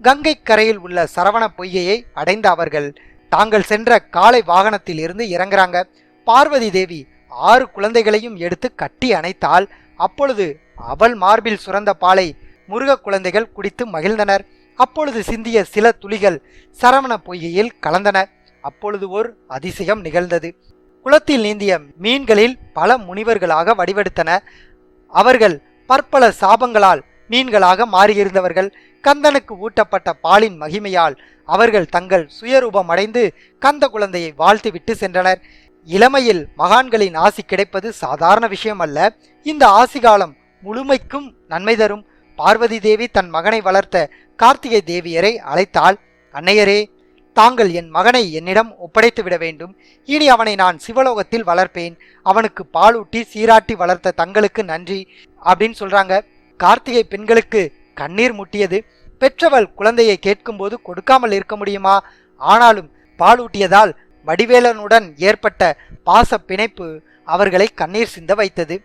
கங்கை கரையில் உள்ள சரவண பொய்கையை அடைந்த அவர்கள் தாங்கள் சென்ற காலை வாகனத்தில் இருந்து இறங்குறாங்க. பார்வதி தேவி ஆறு குழந்தைகளையும் எடுத்து கட்டி அணைத்தால் அப்பொழுது அவள் மார்பில் சுரந்த பாலை முருக குழந்தைகள் குடித்து மகிழ்ந்தனர். அப்பொழுது சிந்திய சில துளிகள் சரவண பொய்கையில் கலந்தன. அப்பொழுது ஓர் அதிசயம் நிகழ்ந்தது. குளத்தில் நீந்திய மீன்களில் பல முனிவர்களாக வடிவெடுத்தன. அவர்கள் பற்பல சாபங்களால் மீன்களாக மாறியிருந்தவர்கள் கந்தனுக்கு ஊட்டப்பட்ட பாலின் மகிமையால் அவர்கள் தங்கள் சுயரூபம் அடைந்து கந்த குழந்தையை வாழ்த்துவிட்டு சென்றனர். இளமையில் மகான்களின் ஆசி கிடைப்பது சாதாரண விஷயம் அல்ல இந்த ஆசி காலம் முழுமைக்கும் நன்மை தரும். பார்வதி தேவி தன் மகனை வளர்த்த கார்த்திகை தேவியரை அழைத்தாள். அன்னையரே தாங்கள் என் மகனை என்னிடம் ஒப்படைத்து விட வேண்டும். இனி அவனை நான் சிவலோகத்தில் வளர்ப்பேன். அவனுக்கு பாலூட்டி சீராட்டி வளர்த்த தங்களுக்கு நன்றி அப்படின்னு சொல்றாங்க. கார்த்திகை பெண்களுக்கு கண்ணீர் முட்டியது. பெற்றவள் குழந்தையை கேட்கும்போது கொடுக்காமல் இருக்க முடியுமா? ஆனாலும் பாலூட்டியதால் வடிவேலனுடன் ஏற்பட்ட பாச பிணைப்பு அவர்களை கண்ணீர் சிந்த வைத்தது.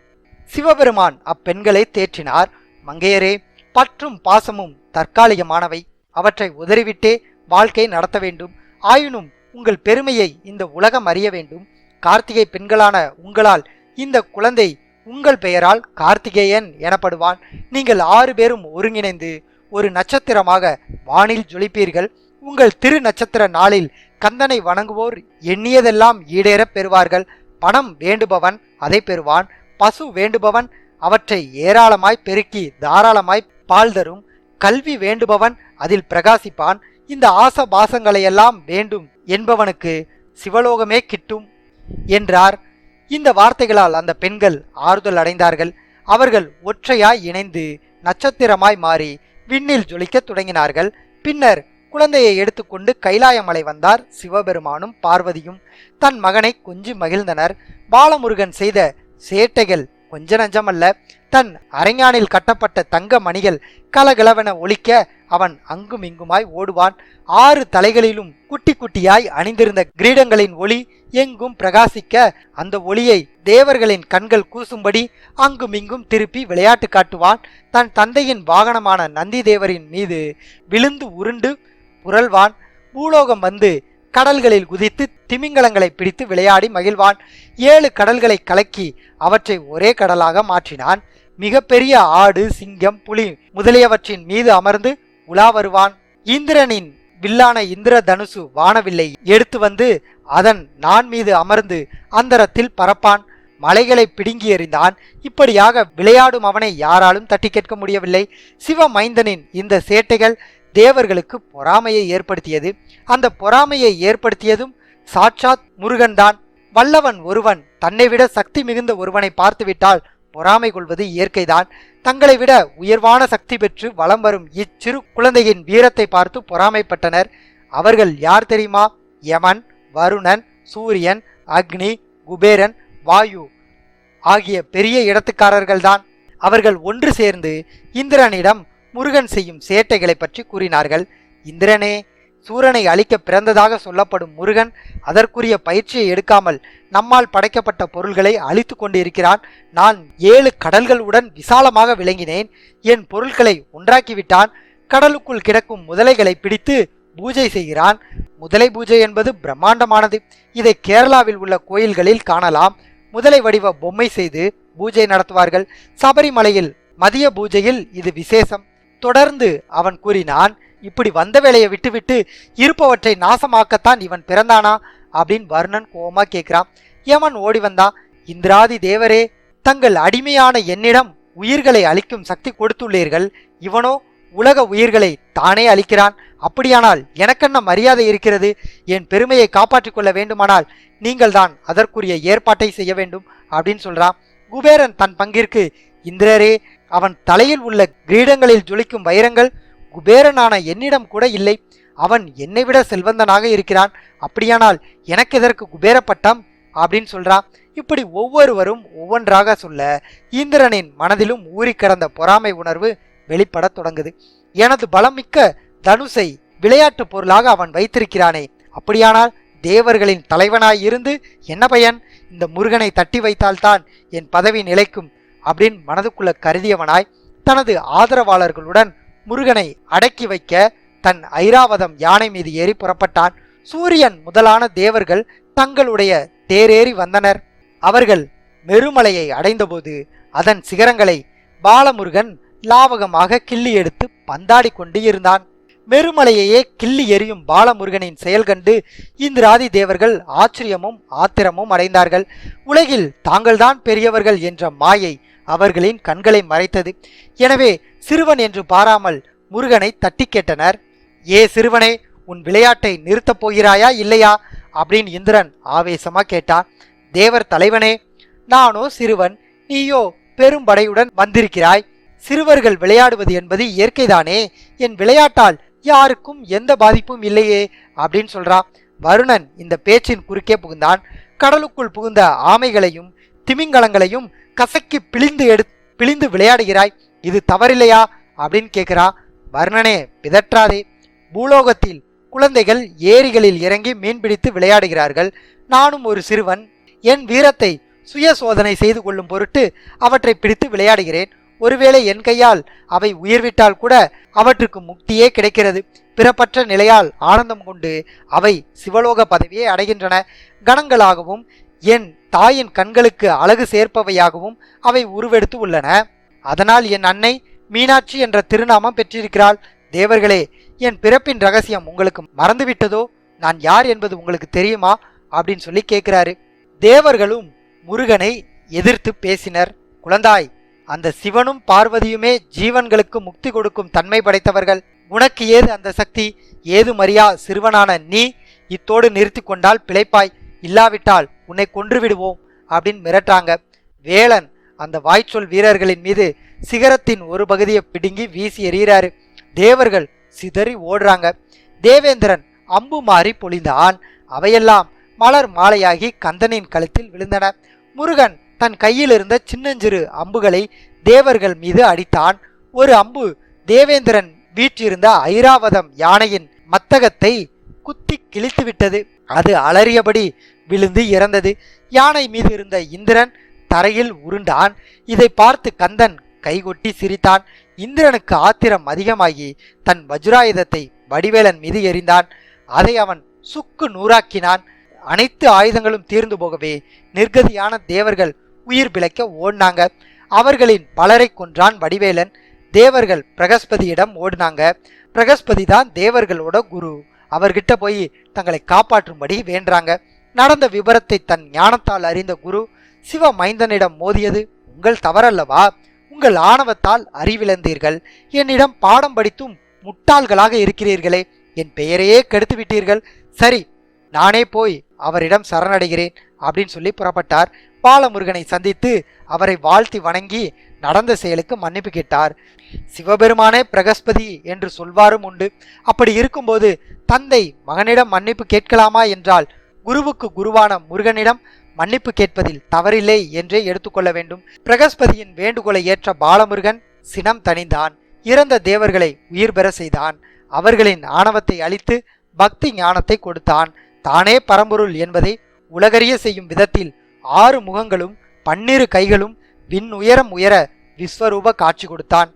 சிவபெருமான் அப்பெண்களை தேற்றினார். மங்கையரே பற்றும் பாசமும் தற்காலிகமானவை. அவற்றை உதறிவிட்டே வாழ்க்கை நடத்த வேண்டும். ஆயினும் உங்கள் பெருமையை இந்த உலகம் அறிய வேண்டும். கார்த்திகை பெண்களான உங்களால் இந்த குழந்தை உங்கள் பெயரால் கார்த்திகேயன் எனப்படுவான். நீங்கள் ஆறு பேரும் ஒருங்கிணைந்து ஒரு நட்சத்திரமாக வானில் ஜொலிப்பீர்கள். உங்கள் திரு நட்சத்திர நாளில் கந்தனை வணங்குவோர் எண்ணியதெல்லாம் ஈடேறப் பெறுவார்கள். பணம் வேண்டுபவன் அதை பெறுவான். பசு வேண்டுபவன் அவற்றை ஏராளமாய் பெருக்கி தாராளமாய் பால் தரும். கல்வி வேண்டுபவன் அதில் பிரகாசிப்பான். இந்த ஆச பாசங்களையெல்லாம் வேண்டும் என்பவனுக்கு சிவலோகமே கிட்டும் என்றார். இந்த வார்த்தைகளால் அந்த பெண்கள் ஆறுதல் அடைந்தார்கள். அவர்கள் ஒற்றையாய் இணைந்து நட்சத்திரமாய் மாறி விண்ணில் ஜொலிக்கத் தொடங்கினார்கள். பின்னர் குழந்தையை எடுத்துக்கொண்டு கைலாயமலை வந்தார் சிவபெருமானும் பார்வதியும். தன் மகனை கொஞ்சி மகிழ்ந்தனர். பாலமுருகன் செய்த சேட்டைகள் கொஞ்ச நஞ்சமல்ல. தன் அரைஞானில் கட்டப்பட்ட தங்க மணிகள் கலகலவென ஒழிக்க அவன் அங்குமிங்குமாய் ஓடுவான். ஆறு தலைகளிலும் குட்டி குட்டியாய் அணிந்திருந்த கிரீடங்களின் ஒளி எங்கும் பிரகாசிக்க அந்த ஒளியை தேவர்களின் கண்கள் கூசும்படி அங்குமிங்கும் திருப்பி விளையாட்டு காட்டுவான். தன் தந்தையின் வாகனமான நந்தி தேவரின் மீது விழுந்து உருண்டு புரள்வான். பூலோகம் வந்து கடல்களில் குதித்து திமிங்கலங்களை பிடித்து விளையாடி மகிழ்வான். ஏழு கடல்களை கலக்கி அவற்றை ஒரே கடலாக மாற்றினான். மிகப்பெரிய ஆடு சிங்கம் புலி முதலியவற்றின் மீது அமர்ந்து உலா வருவான். இந்திரனின் வில்லான இந்திர தனுசு வானவில்லை. எடுத்து வந்து அதன் நான் மீது அமர்ந்து அந்தரத்தில் பறப்பான். மலைகளை பிடுங்கி எறிந்தான். இப்படியாக விளையாடும் அவனை யாராலும் தட்டி கேட்க முடியவில்லை. சிவ மைந்தனின் இந்த சேட்டைகள் தேவர்களுக்கு பொறாமையை ஏற்படுத்தியது. அந்த பொறாமையை ஏற்படுத்தியதும் சாட்சாத் முருகன்தான். வல்லவன் ஒருவன் தன்னை விட சக்தி மிகுந்த ஒருவனை பார்த்துவிட்டால் பொறாமை கொள்வது இயற்கைதான். தங்களை விட உயர்வான சக்தி பெற்று வலம் வரும் இச்சிறு குழந்தையின் வீரத்தை பார்த்து பொறாமைப்பட்டனர். அவர்கள் யார் தெரியுமா? யமன் வருணன் சூரியன் அக்னி குபேரன் வாயு ஆகிய பெரிய இடத்துக்காரர்கள்தான். அவர்கள் ஒன்று சேர்ந்து இந்திரனிடம் முருகன் செய்யும் சேட்டைகளை பற்றி கூறினார்கள். இந்திரனே சூரனை அழிக்க பிறந்ததாக சொல்லப்படும் முருகன் அதற்குரிய பயிற்சியை எடுக்காமல் நம்மால் படைக்கப்பட்ட பொருள்களை அழித்து கொண்டிருக்கிறான். நான் ஏழு கடல்களுடன் விசாலமாக விளங்கினேன். என் பொருட்களை ஒன்றாக்கிவிட்டான். கடலுக்குள் கிடக்கும் முதலைகளை பிடித்து பூஜை செய்கிறான். முதலை பூஜை என்பது பிரம்மாண்டமானது. இதை கேரளாவில் உள்ள கோயில்களில் காணலாம். முதலை வடிவ பொம்மை செய்து பூஜை நடத்துவார்கள். சபரிமலையில் மதிய பூஜையில் இது விசேஷம். தொடர்ந்து அவன் கூறினான் இப்படி வந்த வேலையை விட்டுவிட்டு இருப்பவற்றை நாசமாக்கத்தான் இவன் பிறந்தானா? அப்படின்னு வர்ணன் கோபமாக கேட்கிறான் யமன் ஓடி வந்தான் இந்திராதி தேவரே தங்கள் அடிமையான என்னிடம் உயிர்களை அழிக்கும் சக்தி கொடுத்துள்ளீர்கள். இவனோ உலக உயிர்களை தானே அழிக்கிறான் அப்படியானால் எனக்கென்ன மரியாதை இருக்கிறது? என் பெருமையை காப்பாற்றிக் கொள்ள வேண்டுமானால் நீங்கள்தான் அதற்குரிய ஏற்பாட்டை செய்ய வேண்டும் அப்படின்னு சொல்றான். குபேரன் தன் பங்கிற்கு இந்திரரே அவன் தலையில் உள்ள கிரீடங்களில் ஜொலிக்கும் வைரங்கள் குபேரனான என்னிடம் கூட இல்லை. அவன் என்னை விட செல்வந்தனாக இருக்கிறான். அப்படியானால் எனக்கு எதற்கு குபேர பட்டம் அப்படின்னு சொல்றான். இப்படி ஒவ்வொருவரும் ஒவ்வொன்றாக சொல்ல இந்திரனின் மனதிலும் ஊறி கிடந்த பொறாமை உணர்வு வெளிப்படத் தொடங்குது. எனது பலமிக்க தனுசை விளையாட்டு பொருளாக அவன் வைத்திருக்கிறானே. அப்படியானால் தேவர்களின் தலைவனாய் இருந்து என்ன பயன்? இந்த முருகனை தட்டி வைத்தால்தான் என் பதவி நிலைக்கும் அப்படின்னு மனதுக்குள்ள கருதியவனாய் தனது ஆதரவாளர்களுடன் முருகனை அடக்கி வைக்க தன் ஐராவதம் யானை மீது ஏறி புறப்பட்டான். சூரியன் முதலான தேவர்கள் தங்களுடைய தேரேறி வந்தனர். அவர்கள் மெருமலையை அடைந்தபோது அதன் சிகரங்களை பாலமுருகன் லாவகமாக கிள்ளி எடுத்து பந்தாடி கொண்டு இருந்தான். மெருமலையையே கிள்ளி எறியும் பாலமுருகனின் செயல் கண்டு இந்திராதி தேவர்கள் ஆச்சரியமும் ஆத்திரமும் அடைந்தார்கள். உலகில் தாங்கள்தான் பெரியவர்கள் என்ற மாயை அவர்களின் கண்களை மறைத்தது. எனவே சிறுவன் என்று பாராமல் முருகனை தட்டி கேட்டனர். ஏ சிறுவனே உன் விளையாட்டை நிறுத்தப் போகிறாயா இல்லையா? அப்படின்னு இந்திரன் ஆவேசமா கேட்டான். தேவர் தலைவனே நானோ சிறுவன் நீயோ பெரும்படையுடன் வந்திருக்கிறாய். சிறுவர்கள் விளையாடுவது என்பது இயற்கைதானே? என் விளையாட்டால் யாருக்கும் எந்த பாதிப்பும் இல்லையே அப்படின்னு சொல்றான். வருணன் இந்த பேச்சின் குறுக்கே புகுந்தான். கடலுக்குள் புகுந்த ஆமைகளையும் திமிங்கலங்களையும் கசக்கி பிழிந்து எடு பிழிந்து விளையாடுகிறாய். இது தவறில்லையா? அப்படின்னு கேட்குறா. வர்ணனே பிதற்றாதே. பூலோகத்தில் குழந்தைகள் ஏரிகளில் இறங்கி மீன்பிடித்து விளையாடுகிறார்கள். நானும் ஒரு சிறுவன். என் வீரத்தை சுய சோதனை செய்து கொள்ளும் பொருட்டு அவற்றை பிடித்து விளையாடுகிறேன். ஒருவேளை என் கையால் அவை உயிர்விட்டால் கூட அவற்றுக்கு முக்தியே கிடைக்கிறது. பிறப்பற்ற நிலையால் ஆனந்தம் கொண்டு அவை சிவலோக பதவியை அடைகின்றன. கணங்களாகவும் என் தாயின் கண்களுக்கு அழகு சேர்ப்பவையாகவும் அவை உருவெடுத்து உள்ளன. அதனால் என் அன்னை மீனாட்சி என்ற திருநாமம் பெற்றிருக்கிறாள். தேவர்களே என் பிறப்பின் ரகசியம் உங்களுக்கு மறந்துவிட்டதோ? நான் யார் என்பது உங்களுக்கு தெரியுமா? அப்படின்னு சொல்லி கேட்கிறாரு. தேவர்களும் முருகனை எதிர்த்து பேசினர். குழந்தாய் அந்த சிவனும் பார்வதியுமே ஜீவன்களுக்கு முக்தி கொடுக்கும் தன்மை படைத்தவர்கள். உனக்கு ஏது அந்த சக்தி? ஏது மரியா சிறுவனான நீ? இத்தோடு நிறுத்தி கொண்டால் பிழைப்பாய். இல்லாவிட்டால் உன்னை கொன்று விடுவோம் அப்படின்னு மிரட்டாங்க வேலன் அந்த வாய்ச்சொல் வீரர்களின் மீது சிகரத்தின் ஒரு பகுதியை பிடுங்கி வீசி எறிகிறாரு. தேவர்கள் சிதறி ஓடுறாங்க. தேவேந்திரன் அம்பு மாறி பொழிந்தான் அவையெல்லாம் மலர் மாலையாகி கந்தனின் கழுத்தில் விழுந்தன. முருகன் தன் கையில் இருந்த சின்னஞ்சிறு அம்புகளை தேவர்கள் மீது அடித்தான். ஒரு அம்பு தேவேந்திரன் வீற்றிருந்த ஐராவதம் யானையின் மத்தகத்தை குத்தி கிழித்து விட்டது அது அலறியபடி விழுந்து இறந்தது. யானை மீது இருந்த இந்திரன் தரையில் உருண்டான். இதை பார்த்து கந்தன் கைகொட்டி சிரித்தான். இந்திரனுக்கு ஆத்திரம் அதிகமாகி தன் வஜ்ராயுதத்தை வடிவேலன் மீது எறிந்தான். அதை அவன் சுக்கு நூறாக்கினான். அனைத்து ஆயுதங்களும் தீர்ந்து போகவே நிர்கதியான தேவர்கள் உயிர் பிழைக்க ஓடினாங்க. அவர்களின் பலரை கொன்றான் வடிவேலன். தேவர்கள் பிரகஸ்பதியிடம் ஓடினாங்க. பிரகஸ்பதி தான் தேவர்களோட குரு. அவர்கிட்ட போய் தங்களை காப்பாற்றும்படி வேண்டாங்க நடந்த விபரத்தை தன் ஞானத்தால் அறிந்த குரு சிவ மைந்தனிடம் மோதியது உங்கள் தவறல்லவா? உங்கள் ஆணவத்தால் அறிவிழந்தீர்கள். என்னிடம் பாடம் படித்தும் முட்டாள்களாக இருக்கிறீர்களே. என் பெயரையே கெடுத்து விட்டீர்கள் சரி நானே போய் அவரிடம் சரணடைகிறேன் அப்படின்னு சொல்லி புறப்பட்டார். பாலமுருகனை சந்தித்து அவரை வாழ்த்தி வணங்கி நடந்த செயலுக்கு மன்னிப்பு கேட்டார். சிவபெருமானே பிரகஸ்பதி என்று சொல்வாரும் உண்டு. அப்படி இருக்கும்போது தந்தை மகனிடம் மன்னிப்பு கேட்கலாமா? என்றால் குருவுக்கு குருவான முருகனிடம் மன்னிப்பு கேட்பதில் தவறில்லை என்றே எடுத்துக்கொள்ள வேண்டும். பிரகஸ்பதியின் வேண்டுகோளை ஏற்ற பாலமுருகன் சினம் தணிந்தான். இறந்த தேவர்களை உயிர் பெற செய்தான். அவர்களின் ஆணவத்தை அழித்து பக்தி ஞானத்தை கொடுத்தான். தானே பரம்பொருள் என்பதை உலகறிய செய்யும் விதத்தில் ஆறு முகங்களும் பன்னிரு கைகளும் விண் உயரம் உயர விஸ்வரூப காட்சி கொடுத்தான்.